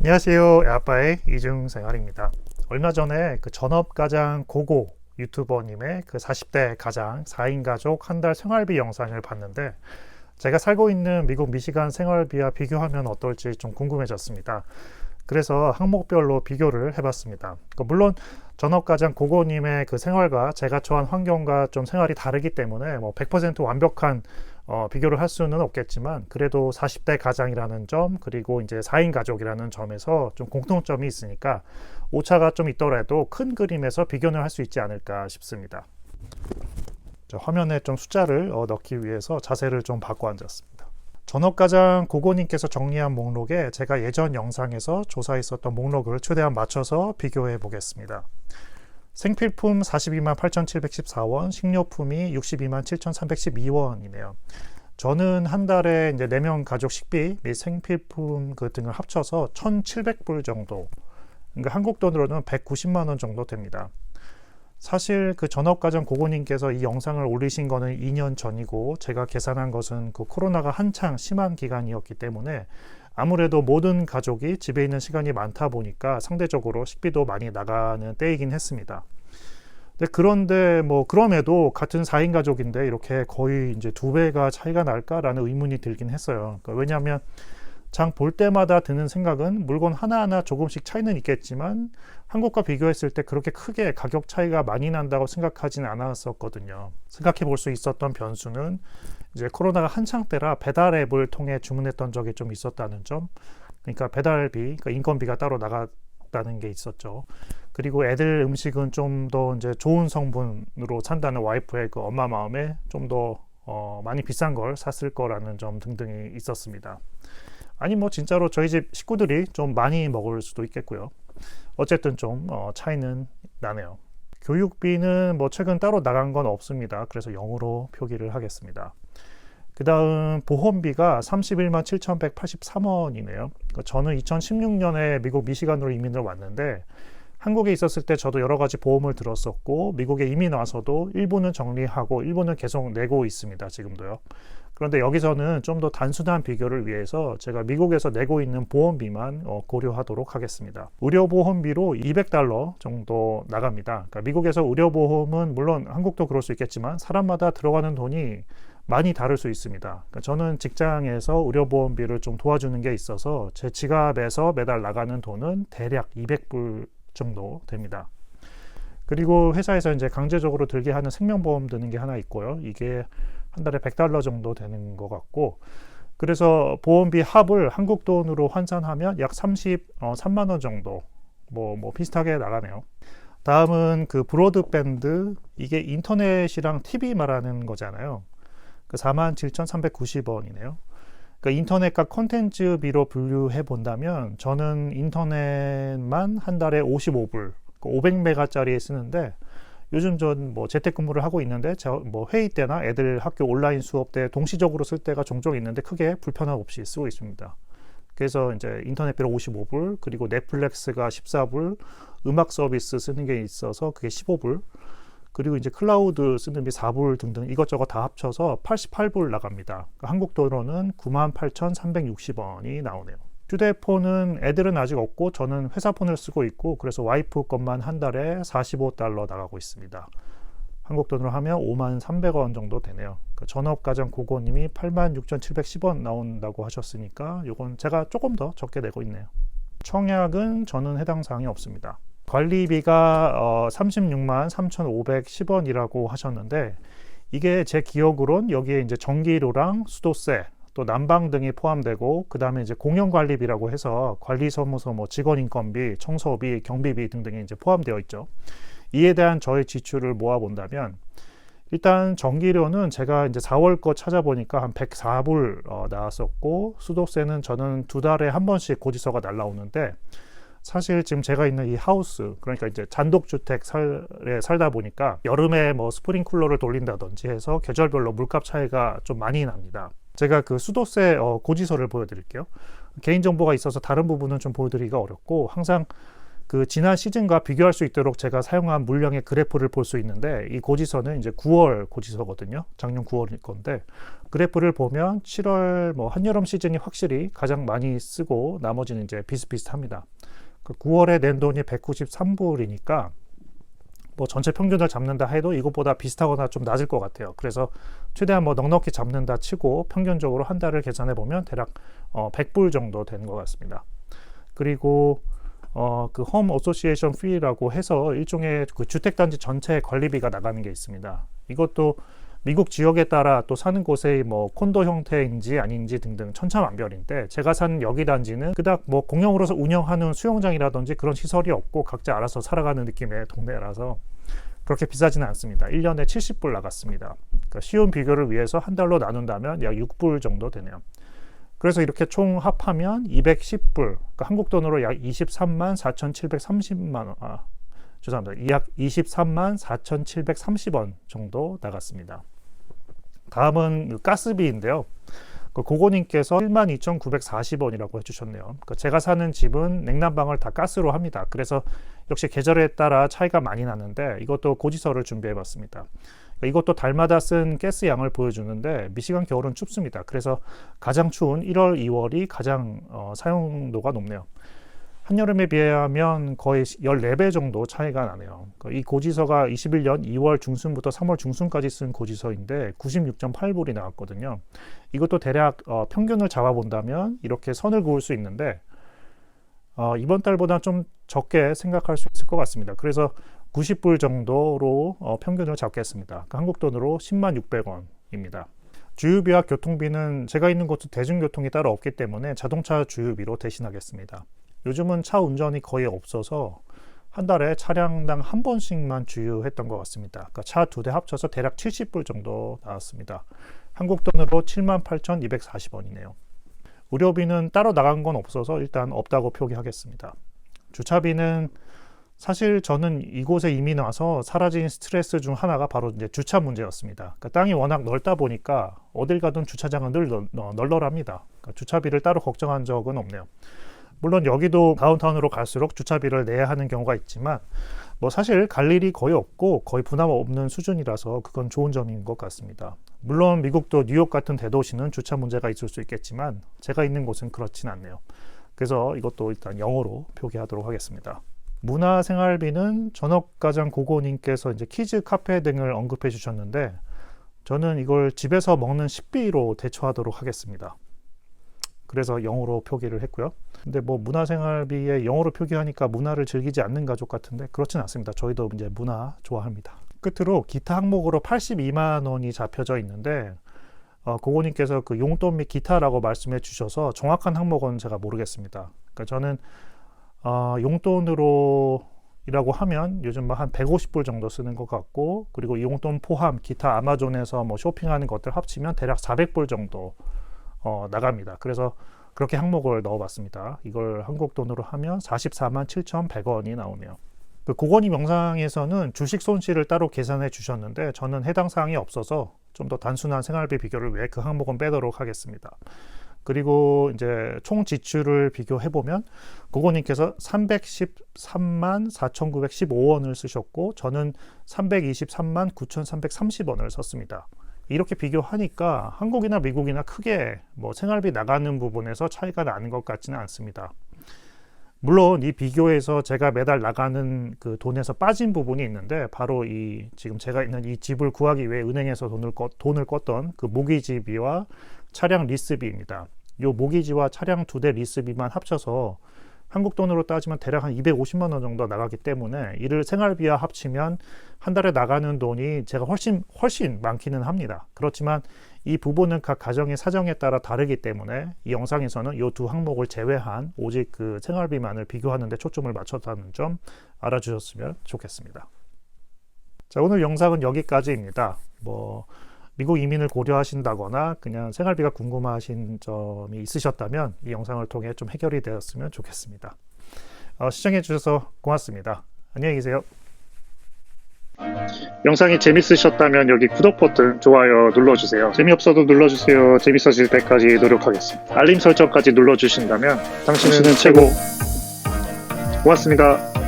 안녕하세요. 아빠의 이중생활입니다. 얼마 전에 그 전업 가장 고고 유튜버님의 그 40대 가장 4인 가족 한 달 생활비 영상을 봤는데 제가 살고 있는 미국 미시간 생활비와 비교하면 어떨지 좀 궁금해졌습니다. 그래서 항목별로 비교를 해봤습니다. 그 물론 전업 가장 고고님의 그 생활과 제가 처한 환경과 좀 생활이 다르기 때문에 뭐 100% 완벽한 어, 비교를 할 수는 없겠지만 그래도 40대 가장이라는 점 그리고 이제 4인 가족이라는 점에서 좀 공통점이 있으니까 오차가 좀 있더라도 큰 그림에서 비교는 할 수 있지 않을까 싶습니다. 자, 화면에 좀 숫자를 어, 넣기 위해서 자세를 좀 바꿔 앉았습니다. 전업가장 고고님께서 정리한 목록에 제가 예전 영상에서 조사했었던 목록을 최대한 맞춰서 비교해 보겠습니다. 생필품 42만 8,714원, 식료품이 62만 7,312원이네요. 저는 한 달에 이제 4명 가족 식비 및 생필품 그 등을 합쳐서 1,700불 정도. 그러니까 한국 돈으로는 190만 원 정도 됩니다. 사실 그 전업가정 고고님께서 이 영상을 올리신 거는 2년 전이고 제가 계산한 것은 그 코로나가 한창 심한 기간이었기 때문에 아무래도 모든 가족이 집에 있는 시간이 많다 보니까 상대적으로 식비도 많이 나가는 때이긴 했습니다. 그런데 뭐 그럼에도 같은 4인 가족인데 이렇게 거의 이제 두 배가 차이가 날까라는 의문이 들긴 했어요. 그러니까 왜냐하면 장 볼 때마다 드는 생각은 물건 하나하나 조금씩 차이는 있겠지만 한국과 비교했을 때 그렇게 크게 가격 차이가 많이 난다고 생각하지는 않았었거든요. 생각해 볼 수 있었던 변수는 이제 코로나가 한창 때라 배달 앱을 통해 주문했던 적이 좀 있었다는 점. 그러니까 배달비, 그러니까 인건비가 따로 나갔다는 게 있었죠. 그리고 애들 음식은 좀 더 이제 좋은 성분으로 산다는 와이프의 그 엄마 마음에 좀더 어, 많이 비싼 걸 샀을 거라는 점 등등이 있었습니다. 아니 뭐 진짜로 저희 집 식구들이 좀 많이 먹을 수도 있겠고요. 어쨌든 좀 어, 차이는 나네요. 교육비는 뭐 최근 따로 나간 건 없습니다. 그래서 0으로 표기를 하겠습니다. 그 다음 보험비가 31만 7,183원이네요. 저는 2016년에 미국 미시간으로 이민을 왔는데 한국에 있었을 때 저도 여러 가지 보험을 들었었고 미국에 이민 와서도 일부는 정리하고 일부는 계속 내고 있습니다. 지금도요. 그런데 여기서는 좀 더 단순한 비교를 위해서 제가 미국에서 내고 있는 보험비만 어, 고려하도록 하겠습니다. 의료보험비로 200달러 정도 나갑니다. 그러니까 미국에서 의료보험은 물론 한국도 그럴 수 있겠지만 사람마다 들어가는 돈이 많이 다를 수 있습니다. 그러니까 저는 직장에서 의료보험비를 좀 도와주는 게 있어서 제 지갑에서 매달 나가는 돈은 대략 200불 정도 됩니다. 그리고 회사에서 이제 강제적으로 들게 하는 생명보험 드는 게 하나 있고요. 이게 한 달에 100달러 정도 되는 것 같고 그래서 보험비 합을 한국 돈으로 환산하면 약 33만 어, 원 정도 뭐, 뭐 비슷하게 나가네요. 다음은 그 브로드밴드 이게 인터넷이랑 TV 말하는 거잖아요. 그 47,390원이네요. 그러니까 인터넷과 콘텐츠비로 분류해 본다면 저는 인터넷만 한 달에 55불, 500메가짜리 에 쓰는데 요즘 전 뭐 재택근무를 하고 있는데 뭐 회의 때나 애들 학교 온라인 수업 때 동시적으로 쓸 때가 종종 있는데 크게 불편함 없이 쓰고 있습니다. 그래서 이제 인터넷비로 55불, 그리고 넷플릭스가 14불, 음악 서비스 쓰는 게 있어서 그게 15불, 그리고 이제 클라우드 쓰는 비 4불 등등 이것저것 다 합쳐서 88불 나갑니다. 그러니까 한국 돈으로는 98,360원이 나오네요. 휴대폰은 애들은 아직 없고 저는 회사 폰을 쓰고 있고 그래서 와이프 것만 한 달에 45달러 나가고 있습니다. 한국 돈으로 하면 5만 300원 정도 되네요. 그 전업가정 고고님이 8만 6,710원 나온다고 하셨으니까 이건 제가 조금 더 적게 내고 있네요. 청약은 저는 해당 사항이 없습니다. 관리비가 어, 36만 3,510원이라고 하셨는데 이게 제 기억으론 여기에 이제 전기료랑 수도세 또 난방 등이 포함되고 그 다음에 이제 공영 관리비라고 해서 관리사무소 뭐 직원 인건비, 청소비, 경비비 등등이 이제 포함되어 있죠. 이에 대한 저의 지출을 모아 본다면 일단 전기료는 제가 이제 4월 거 찾아보니까 한 104불 어, 나왔었고 수도세는 저는 두 달에 한 번씩 고지서가 날라오는데 사실 지금 제가 있는 이 하우스 그러니까 이제 잔독주택 살 에 살다 보니까 여름에 뭐 스프링쿨러를 돌린다든지 해서 계절별로 물값 차이가 좀 많이 납니다. 제가 그 수도세 어, 고지서를 보여드릴게요. 개인 정보가 있어서 다른 부분은 좀 보여드리기가 어렵고 항상 그 지난 시즌과 비교할 수 있도록 제가 사용한 물량의 그래프를 볼 수 있는데 이 고지서는 이제 9월 고지서거든요. 작년 9월일 건데 그래프를 보면 7월 뭐 한여름 시즌이 확실히 가장 많이 쓰고 나머지는 이제 비슷비슷합니다. 그 9월에 낸 돈이 193불이니까 뭐 전체 평균을 잡는다 해도 이것보다 비슷하거나 좀 낮을 것 같아요. 그래서 최대한 뭐 넉넉히 잡는다 치고 평균적으로 한 달을 계산해 보면 대략 어 100불 정도 되는 것 같습니다. 그리고 어, 그홈 어소시에이션 피라고 해서 일종의 그 주택 단지 전체 관리비가 나가는 게 있습니다. 이것도 미국 지역에 따라 또 사는 곳의 뭐 콘도 형태인지 아닌지 등등 천차만별인데 제가 사는 여기 단지는 그닥 뭐 공용으로서 운영하는 수영장이라든지 그런 시설이 없고 각자 알아서 살아가는 느낌의 동네라서 그렇게 비싸지는 않습니다. 1년에 70불 나갔습니다. 그러니까 쉬운 비교를 위해서 한 달로 나눈다면 약 6불 정도 되네요. 그래서 이렇게 총 합하면 210불, 그러니까 한국 돈으로 약 23만 4,730만 원, 아, 죄송합니다. 약 23만 4,730원 정도 나갔습니다. 다음은 가스비인데요. 그 고고님께서 12,940원이라고 해주셨네요. 그러니까 제가 사는 집은 냉난방을 다 가스로 합니다. 그래서 역시 계절에 따라 차이가 많이 나는데 이것도 고지서를 준비해봤습니다. 이것도 달마다 쓴 가스 양을 보여주는데 미시간 겨울은 춥습니다. 그래서 가장 추운 1월, 2월이 가장 어, 사용도가 높네요. 한여름에 비하면 거의 14배 정도 차이가 나네요. 그러니까 이 고지서가 21년 2월 중순부터 3월 중순까지 쓴 고지서인데 96.8불이 나왔거든요. 이것도 대략 어, 평균을 잡아본다면 이렇게 선을 그을 수 있는데 어, 이번 달보다 좀 적게 생각할 수 있을 것 같습니다. 그래서 90불 정도로 어, 평균을 잡겠습니다. 그러니까 한국 돈으로 10만 600원입니다. 주유비와 교통비는 제가 있는 곳은 대중교통이 따로 없기 때문에 자동차 주유비로 대신하겠습니다. 요즘은 차 운전이 거의 없어서 한 달에 차량당 한 번씩만 주유했던 것 같습니다. 그러니까 차 두 대 합쳐서 대략 70불 정도 나왔습니다. 한국 돈으로 78,240원이네요. 의료비는 따로 나간 건 없어서 일단 없다고 표기하겠습니다. 주차비는 사실 저는 이곳에 이민 와서 사라진 스트레스 중 하나가 바로 이제 주차 문제였습니다. 그러니까 땅이 워낙 넓다 보니까 어딜 가든 주차장은 늘 널널합니다. 그러니까 주차비를 따로 걱정한 적은 없네요. 물론 여기도 다운타운으로 갈수록 주차비를 내야 하는 경우가 있지만 뭐 사실 갈 일이 거의 없고 거의 부담 없는 수준이라서 그건 좋은 점인 것 같습니다. 물론 미국도 뉴욕 같은 대도시는 주차 문제가 있을 수 있겠지만 제가 있는 곳은 그렇진 않네요. 그래서 이것도 일단 영어로 표기하도록 하겠습니다. 문화생활비는 전업가장 고고님께서 이제 키즈 카페 등을 언급해 주셨는데 저는 이걸 집에서 먹는 식비로 대처하도록 하겠습니다. 그래서 영어로 표기를 했고요. 근데 뭐 문화생활비에 영어로 표기하니까 문화를 즐기지 않는 가족 같은데 그렇진 않습니다. 저희도 이제 문화 좋아합니다. 끝으로 기타 항목으로 82만 원이 잡혀져 있는데 어, 고고님께서 그 용돈 및 기타라고 말씀해 주셔서 정확한 항목은 제가 모르겠습니다. 그러니까 저는 어, 용돈으로 이라고 하면 요즘 뭐 한 150불 정도 쓰는 것 같고 그리고 용돈 포함 기타 아마존에서 뭐 쇼핑하는 것들 합치면 대략 400불 정도 어, 나갑니다. 그래서 그렇게 항목을 넣어봤습니다. 이걸 한국 돈으로 하면 44만 7,100원이 나오네요. 그 고건희 영상에서는 주식 손실을 따로 계산해 주셨는데 저는 해당 사항이 없어서 좀 더 단순한 생활비 비교를 위해 그 항목은 빼도록 하겠습니다. 그리고 이제 총 지출을 비교해 보면 고고님께서 313만 4,915원을 쓰셨고 저는 323만 9,330원을 썼습니다. 이렇게 비교하니까 한국이나 미국이나 크게 뭐 생활비 나가는 부분에서 차이가 나는 것 같지는 않습니다. 물론 이 비교에서 제가 매달 나가는 그 돈에서 빠진 부분이 있는데 바로 이 지금 제가 있는 이 집을 구하기 위해 은행에서 돈을 껐, 돈을 껐던 그 모기지비와 차량 리스비입니다. 이 모기지와 차량 두 대 리스비만 합쳐서 한국 돈으로 따지면 대략 한 250만 원 정도 나가기 때문에 이를 생활비와 합치면 한 달에 나가는 돈이 제가 훨씬 훨씬 많기는 합니다. 그렇지만 이 부분은 각 가정의 사정에 따라 다르기 때문에 이 영상에서는 이 두 항목을 제외한 오직 그 생활비만을 비교하는 데 초점을 맞췄다는 점 알아주셨으면 좋겠습니다. 자, 오늘 영상은 여기까지입니다. 뭐 미국 이민을 고려하신다거나 그냥 생활비가 궁금하신 점이 있으셨다면 이 영상을 통해 좀 해결이 되었으면 좋겠습니다. 어, 시청해 주셔서 고맙습니다. 안녕히 계세요. 영상이 재밌으셨다면 여기 구독 버튼, 좋아요 눌러주세요. 재미없어도 눌러주세요. 재밌어질 때까지 노력하겠습니다. 알림 설정까지 눌러주신다면 당신은 최고. 고맙습니다.